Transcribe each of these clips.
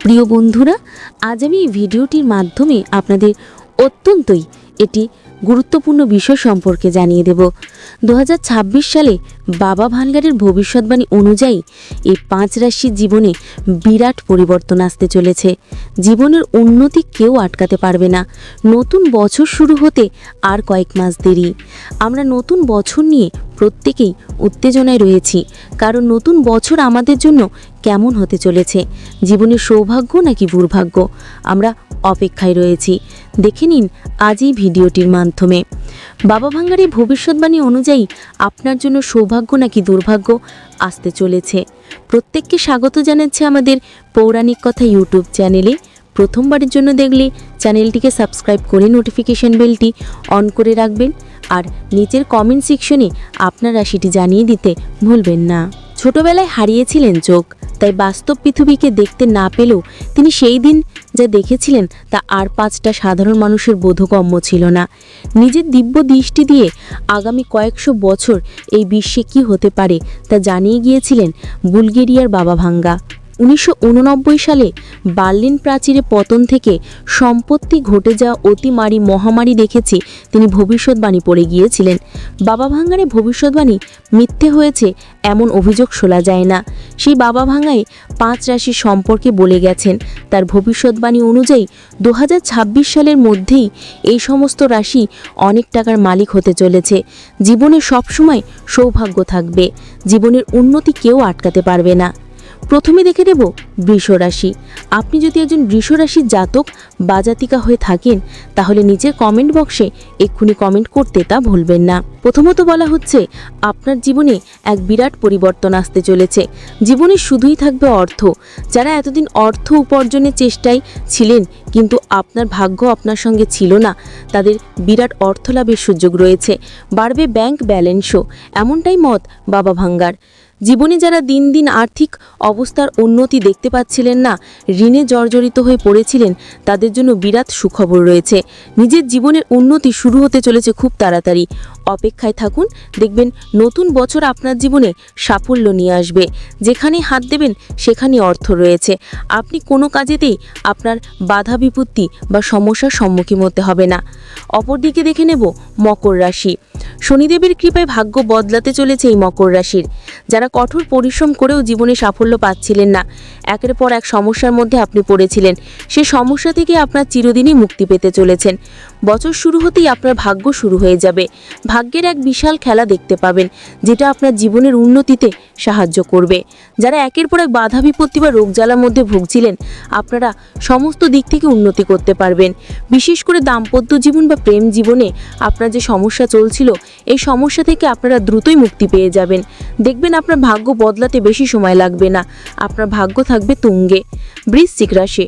প্রিয় বন্ধুরা, আজ আমি এই ভিডিওটির মাধ্যমে আপনাদের অত্যন্তই এটি গুরুত্বপূর্ণ বিষয় সম্পর্কে জানিয়ে দেব। দু হাজার ছাব্বিশ সালে বাবা ভানগারের ভবিষ্যৎবাণী অনুযায়ী এই পাঁচ রাশির জীবনে বিরাট পরিবর্তন আসতে চলেছে। জীবনের উন্নতি কেউ আটকাতে পারবে না। নতুন বছর শুরু হতে আর কয়েক মাস দেরি। আমরা নতুন বছর নিয়ে প্রত্যেকেই উত্তেজনায় রয়েছি। কারণ নতুন বছর আমাদের জন্য কেমন হতে চলেছে? জীবনের সৌভাগ্য নাকি দুর্ভাগ্য? আমরা অপেক্ষায় রয়েছি। দেখে নিন আজই ভিডিওটির মাধ্যমে। বাবা ভাঙ্গারের ভবিষ্যৎবাণী অনুযায়ী আপনার জন্য সৌভাগ্য নাকি দুর্ভাগ্য আসতে চলেছে। প্রত্যেককে স্বাগত জানাচ্ছে আমাদের পৌরাণিক কথা ইউটিউব চ্যানেলে। প্রথমবারের জন্য দেখলে চ্যানেলটিকে সাবস্ক্রাইব করে নোটিফিকেশন বেলটি অন করে রাখবেন। আর নিচের কমেন্ট সেকশনে আপনার রাশিটি জানিয়ে দিতে ভুলবেন না। ছোটবেলায় হারিয়েছিলেন চোখ, তাই বাস্তব পৃথিবীকে দেখতে না পেলেও তিনি সেই দিন যা দেখেছিলেন তা আর পাঁচটা সাধারণ মানুষের বোধগম্য ছিল না। নিজের দিব্য দৃষ্টি দিয়ে আগামী কয়েকশো বছর এই বিশ্বে কি হতে পারে তা জানিয়ে গিয়েছিলেন বুলগেরিয়ার বাবা ভাঙ্গা। উনিশশো উননব্বই সালে বার্লিন প্রাচীরে পতন থেকে সম্পত্তি ঘটে যাওয়া অতিমারি মহামারী দেখেছি তিনি ভবিষ্যৎবাণী পড়ে গিয়েছিলেন। বাবা ভাঙ্গারে ভবিষ্যৎবাণী, মিথ্যে হয়েছে এমন অভিযোগ শোনা যায় না। সেই বাবা ভাঙ্গাই পাঁচ রাশি সম্পর্কে বলে গেছেন। তার ভবিষ্যৎবাণী অনুযায়ী দু হাজার ছাব্বিশ সালের মধ্যেই এই সমস্ত রাশি অনেক টাকার মালিক হতে চলেছে। জীবনে সবসময় সৌভাগ্য থাকবে। জীবনের উন্নতি কেউ আটকাতে পারবে না। প্রথমে দেখে দেব বৃষ রাশি আপনি যদি একজন বৃষ রাশির জাতক বা জাতিকা হয়ে থাকেন, তাহলে নিচের কমেন্ট বক্সে এক্ষুনি কমেন্ট করতে তা ভুলবেন না। প্রথমত বলা হচ্ছে, আপনার জীবনে এক বিরাট পরিবর্তন আসতে চলেছে। জীবনে শুধুই থাকবে অর্থ। যারা এতদিন অর্থ উপার্জনের চেষ্টায় ছিলেন, কিন্তু আপনার ভাগ্য আপনার সঙ্গে ছিল না, তাদের বিরাট অর্থ লাভের সুযোগ রয়েছে। বাড়বে ব্যাংক ব্যালেন্সও এমনটাই মত বাবা ভাঙ্গার। জীবনে যারা দিন দিন আর্থিক অবস্থার উন্নতি দেখতে পাচ্ছিলেন না, ঋণে জর্জরিত হয়ে পড়েছিলেন, তাদের জন্য বিরাট সুখবর রয়েছে। নিজের জীবনের উন্নতি শুরু হতে চলেছে খুব তাড়াতাড়ি। অপেক্ষায় থাকুন, দেখবেন নতুন বছর আপনার জীবনে সাফল্য নিয়ে আসবে। যেখানে হাত দেবেন, সেখানে অর্থ রয়েছে। আপনি কোনো কাজেতেই আপনার বাধা বিপত্তি বা সমস্যার সম্মুখীন হতে হবে না। অপরদিকে দেখে নেব মকর রাশি। শনিদেবের কৃপায় ভাগ্য বদলাতে চলেছে এই মকর রাশির। যারা কঠোর পরিশ্রম করেও জীবনে সাফল্য পাচ্ছিলেন না। একের পর এক সমস্যার মধ্যে আপনি পড়েছিলেন। সে সমস্যা থেকে আপনার চিরদিনই মুক্তি পেতে চলেছেন। বছর শুরু হতেই আপনার ভাগ্য শুরু হয়ে যাবে। ভাগ্যের এক বিশাল খেলা দেখতে পাবেন, যেটা আপনার জীবনের উন্নতিতে সাহায্য করবে। যারা একের পর এক বাধা বিপত্তি বা রোগ জ্বালার মধ্যে ভুগছিলেন, আপনারা সমস্ত দিক থেকে উন্নতি করতে পারবেন। বিশেষ করে দাম্পত্য জীবন বা প্রেম জীবনে আপনার যে সমস্যা চলছিল, এই সমস্যা থেকে আপনারা দ্রুতই মুক্তি পেয়ে যাবেন। দেখবেন আপনার ভাগ্য বদলাতে বেশি সময় লাগবে না। আপনার ভাগ্য থাকবে তুঙ্গে। বৃশ্চিক রাশি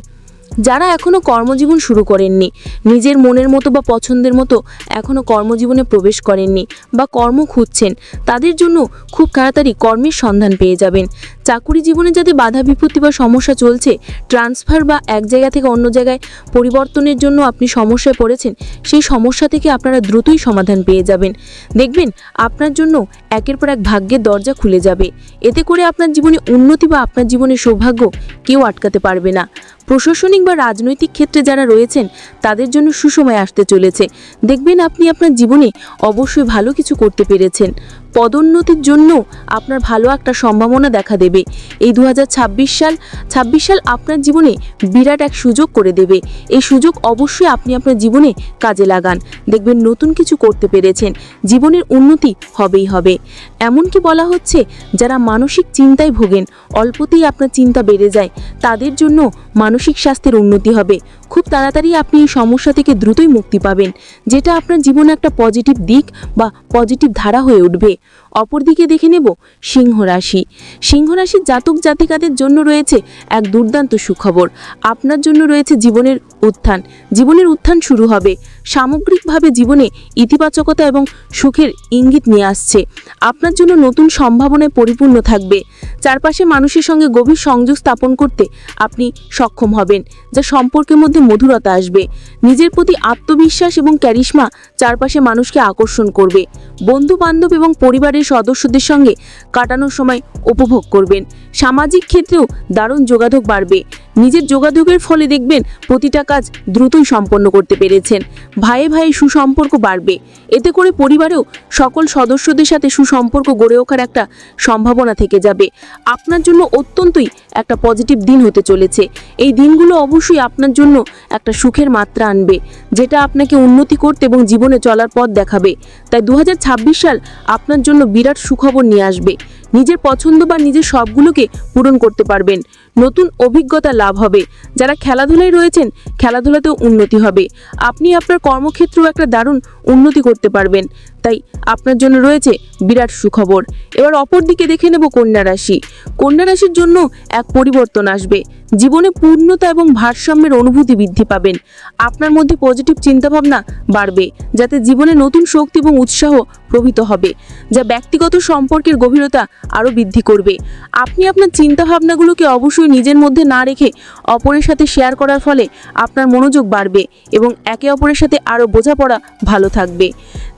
যারা এখনও কর্মজীবন শুরু করেননি, নিজের মনের মতো বা পছন্দের মতো এখনও কর্মজীবনে প্রবেশ করেননি বা কর্ম খুঁজছেন, তাদের জন্য খুব তাড়াতাড়ি কর্মের সন্ধান পেয়ে যাবেন। চাকুরি জীবনে যাদের বাধা বিপত্তি বা সমস্যা চলছে, ট্রান্সফার বা এক জায়গা থেকে অন্য জায়গায় পরিবর্তনের জন্য আপনি সমস্যায় পড়েছেন, সেই সমস্যা থেকে আপনারা দ্রুতই সমাধান পেয়ে যাবেন। দেখবেন আপনার জন্য একের পর এক ভাগ্যের দরজা খুলে যাবে। এতে করে আপনার জীবনে উন্নতি বা আপনার জীবনের সৌভাগ্য কেউ আটকাতে পারবে না। প্রশাসনিক বা রাজনৈতিক ক্ষেত্রে যারা রয়েছেন, তাদের জন্য সুসময় আসতে চলেছে। দেখবেন আপনি আপনার জীবনে অবশ্যই ভালো কিছু করতে পেরেছেন। পদোন্নতির জন্য আপনার ভালো একটা সম্ভাবনা দেখা দেবে। এই দু হাজার ছাব্বিশ সাল ছাব্বিশ সাল আপনার জীবনে বিরাট এক সুযোগ করে দেবে। এই সুযোগ অবশ্যই আপনি আপনার জীবনে কাজে লাগান। দেখবেন নতুন কিছু করতে পেরেছেন। জীবনের উন্নতি হবেই হবে। এমনকি বলা হচ্ছে, যারা মানসিক চিন্তায় ভোগেন, অল্পতেই আপনার চিন্তা বেড়ে যায়, তাদের জন্য মানসিক স্বাস্থ্যের উন্নতি হবে। খুব তাড়াতাড়ি আপনি এই সমস্যা থেকে দ্রুতই মুক্তি পাবেন, যেটা আপনার জীবনে একটা পজিটিভ দিক বা পজিটিভ ধারা হয়ে উঠবে। অপরদিকে দেখে নেব সিংহ রাশি। সিংহ রাশির জাতক জাতিকাদের জন্য রয়েছে এক দুর্দান্ত সুখবর। আপনার জন্য রয়েছে জীবনের উত্থান। জীবনের উত্থান শুরু হবে। সামগ্রিকভাবে জীবনে ইতিবাচকতা এবং সুখের ইঙ্গিত নিয়ে আসছে। আপনার জন্য নতুন সম্ভাবনায় পরিপূর্ণ থাকবে। চারপাশে মানুষের সঙ্গে গভীর সংযোগ স্থাপন করতে আপনি সক্ষম হবেন, যা সম্পর্কের মধ্যে মধুরতা আসবে। নিজের প্রতি আত্মবিশ্বাস এবং ক্যারিশমা চারপাশে মানুষকে আকর্ষণ করবে। বন্ধু বান্ধব এবং পরিবারের পরিবারের সদস্যদের সঙ্গে কাটানোর সময় উপভোগ করবেন। সামাজিক ক্ষেত্রেও দারুণ যোগাযোগ বাড়বে। নিজের যোগাযোগের ফলে দেখবেন প্রতিটা কাজ দ্রুতই সম্পন্ন করতে পেরেছেন। ভাইয়ে ভাইয়ে সুসম্পর্ক বাড়বে। এতে করে পরিবারেও সকল সদস্যদের সাথে সুসম্পর্ক গড়ে ওঠার একটা সম্ভাবনা থেকে যাবে। আপনার জন্য অত্যন্তই একটা পজিটিভ দিন হতে চলেছে। এই দিনগুলো অবশ্যই আপনার জন্য একটা সুখের মাত্রা আনবে, যেটা আপনাকে উন্নতি করতে এবং জীবনে চলার পথ দেখাবে। তাই দু হাজার ছাব্বিশ সাল আপনার জন্য বিরাট সুখবর নিয়ে আসবে। নিজের পছন্দ বা নিজের সবগুলোকে পূরণ করতে পারবেন। নতুন অভিজ্ঞতা লাভ হবে। যারা খেলাধুলায় রয়েছেন, খেলাধুলাতেও উন্নতি হবে। আপনি আপনার কর্মক্ষেত্রেও একটা দারুণ উন্নতি করতে পারবেন। তাই আপনার জন্য রয়েছে বিরাট সুখবর। এবার অপর দিকে দেখে নেব কন্যা রাশি। কন্যা রাশির জন্য এক পরিবর্তন আসবে। জীবনে পূর্ণতা এবং ভারসাম্যের অনুভূতি বৃদ্ধি পাবেন। আপনার মধ্যে পজিটিভ চিন্তাভাবনা বাড়বে, যাতে জীবনে নতুন শক্তি এবং উৎসাহ প্রভৃত হবে, যা ব্যক্তিগত সম্পর্কের গভীরতা আরও বৃদ্ধি করবে। আপনি আপনার চিন্তাভাবনাগুলোকে অবশ্যই নিজের মধ্যে না রেখে অপরের সাথে শেয়ার করার ফলে আপনার মনোযোগ বাড়বে এবং একে অপরের সাথে আরও বোঝাপড়া ভালো থাকবে।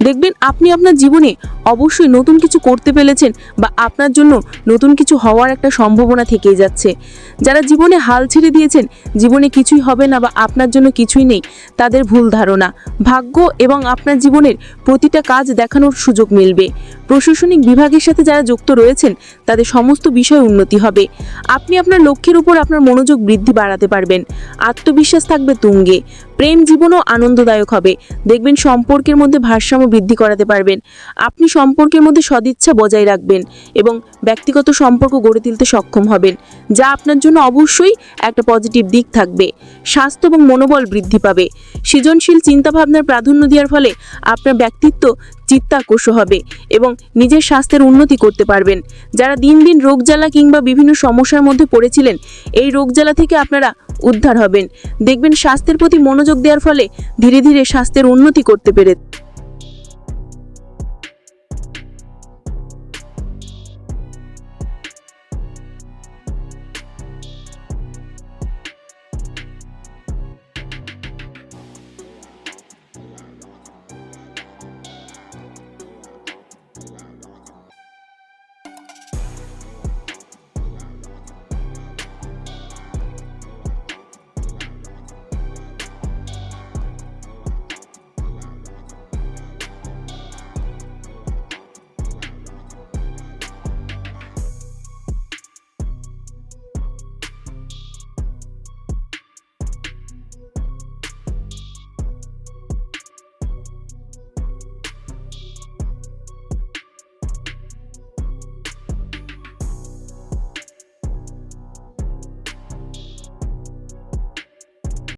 দেখবেন আপনি আপনার জীবনে অবশ্যই নতুন কিছু করতে পেরেছেন বা আপনার জন্য নতুন কিছু হওয়ার একটা সম্ভাবনা থেকেই যাচ্ছে। যারা জীবনে হাল ছেড়ে দিয়েছেন, জীবনে কিছুই হবে না বা আপনার জন্য কিছুই নেই, তাদের ভুল ধারণা, ভাগ্য এবং আপনার জীবনের প্রতিটা কাজ দেখানোর সুযোগ মিলবে। প্রশাসনিক বিভাগের সাথে যারা যুক্ত রয়েছেন, তাদের সমস্ত বিষয় উন্নতি হবে। আপনি আপনার লক্ষ্যের উপর আপনার মনোযোগ বৃদ্ধি বাড়াতে পারবেন। আত্মবিশ্বাস থাকবে তুঙ্গে। প্রেম জীবনও আনন্দদায়ক হবে। দেখবেন সম্পর্কের মধ্যে ভারসাম্য বৃদ্ধি করাতে পারবেন। আপনি সম্পর্কের মধ্যে সদিচ্ছা বজায় রাখবেন এবং ব্যক্তিগত সম্পর্ক গড়ে তুলতে সক্ষম হবেন, যা আপনার জন্য অবশ্যই একটা পজিটিভ দিক থাকবে। স্বাস্থ্য এবং মনোবল বৃদ্ধি পাবে। সৃজনশীল চিন্তাভাবনার প্রাধান্য দেওয়ার ফলে আপনার ব্যক্তিত্ব চিত্তাকর্ষ হবে এবং নিজের স্বাস্থ্যের উন্নতি করতে পারবেন। যারা দিন দিন রোগজ্বালা কিংবা বিভিন্ন সমস্যার মধ্যে পড়েছিলেন, এই রোগজ্বালা থেকে আপনারা উদ্ধার হবেন। দেখবেন স্বাস্থ্যের প্রতি মনোযোগ দেওয়ার ফলে ধীরে ধীরে স্বাস্থ্যের উন্নতি করতে পেরে